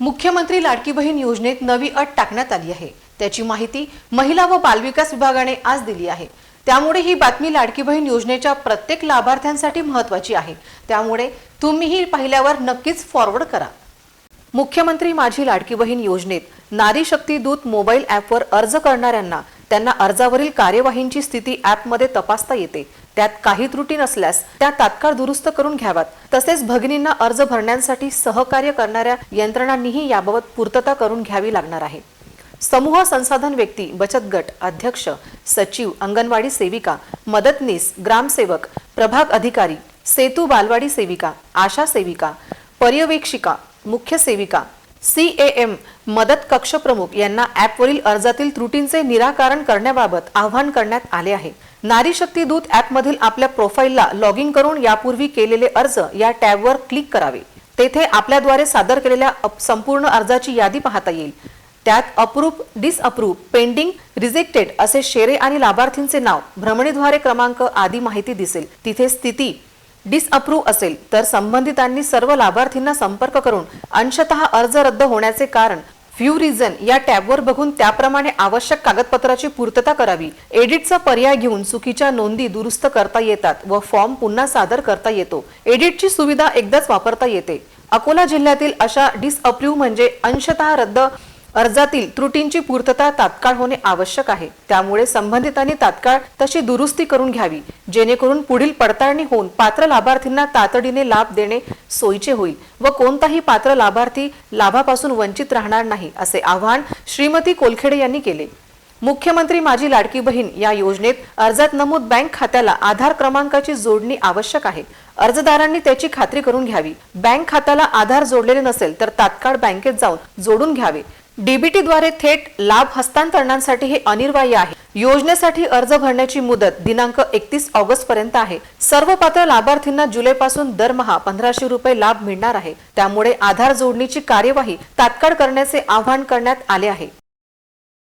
मुख्यमंत्री लाडकी बहीण योजनेत नवी अट टाकण्यात आली आहे. त्याची माहिती महिला व बालविकास विभागाने आज दिली आहे. त्यामुळे ही बातमी लाडकी बहीण योजनेच्या प्रत्येक लाभार्थ्यांसाठी महत्वाची आहे. त्यामुळे तुम्हीही पाहिल्यावर नक्कीच फॉरवर्ड करा. मुख्यमंत्री माझी लाडकी बहीण योजनेत नारी शक्ती दूत मोबाईल ॲपवर अर्ज करणाऱ्यांना त्यांना अर्जावरील कार्यवाहींची स्थिती ॲपमध्ये तपासता येते. त्यात काही त्रुटी नसल्यास त्या तात्काळ दुरुस्त करून घ्याव्यात. तसेच भगिनींना अर्ज भरण्यासाठी सहकार्य करणाऱ्या यंत्रणांनीही याबाबत पूर्तता करून घ्यावी लागणार आहे. समूह संसाधन व्यक्ती बचत गट अध्यक्ष सचिव अंगणवाडी सेविका मदतनीस ग्रामसेवक प्रभाग अधिकारी सेतू बालवाडी सेविका आशा सेविका पर्यवेक्षिका मुख्य सेविका सी एम मदत कक्ष प्रमुख यांना ॲपवरील अर्जातील त्रुटींचे निराकरण करण्याबाबत आवाहन करण्यात आले आहे. नारी शक्ती दूत ॲपमधील आपल्या प्रोफाईलला लॉग इन करून यापूर्वी केलेले अर्ज या टॅबवर क्लिक करावे. तेथे आपल्याद्वारे सादर केलेल्या अप- संपूर्ण अर्जाची यादी पाहता येईल. त्यात अप्रूप डिसअप्रूप पेंडिंग रिजेक्टेड असे शेरे आणि लाभार्थींचे नाव भ्रमणीद्वारे क्रमांक आदी माहिती दिसेल. तिथे स्थिती डिसअप्रूव्ह असेल तर संबंधितांनी सर्व लाभार्थींना संपर्क करून अंशतः अर्ज रद्द होण्याचे कारण व्ह्यू रिझन या टॅबवर बघून त्याप्रमाणे आवश्यक कागदपत्राची पूर्तता करावी. एडिटचा पर्याय घेऊन चुकीच्या नोंदी दुरुस्त करता येतात व फॉर्म पुन्हा सादर करता येतो. एडिटची सुविधा एकदाच वापरता येते. अकोला जिल्ह्यातील अशा डिसअप्रूव्ह म्हणजे अंशतः रद्द अर्जातील त्रुटींची पूर्तता तात्काळ होणे आवश्यक आहे. त्यामुळे संबंधितांनी तात्काळ तशी दुरुस्ती करून घ्यावी जेणेकरून पुढील पडताळणी होऊन पात्र लाभार्थींना तातडीने लाभ देणे सोयीचे होईल व कोणताही पात्र लाभार्थी लाभापासून वंचित राहणार नाही असे आवाहन श्रीमती कोलखेडे यांनी केले. मुख्यमंत्री माझी लाडकी बहीण या योजनेत अर्जात नमूद बँक खात्याला आधार क्रमांकाची जोडणी आवश्यक आहे. अर्जदारांनी त्याची खात्री करून घ्यावी. बँक खात्याला आधार जोडलेले नसेल तर तात्काळ बँकेत जाऊन जोडून घ्यावे. डीबीटी द्वारे थेट लाभ हस्तांतरणांसाठी हे अनिवार्य आहे. योजनेसाठी अर्ज भरण्याची मुदत दिनांक एकतीस ऑगस्ट पर्यंत आहे. सर्व पात्र लाभार्थींना जुलैपासून दरमहा पंधराशे रुपये लाभ मिळणार आहे. त्यामुळे आधार जोडणीची कार्यवाही तात्काळ करण्याचे आवाहन करण्यात आले आहे.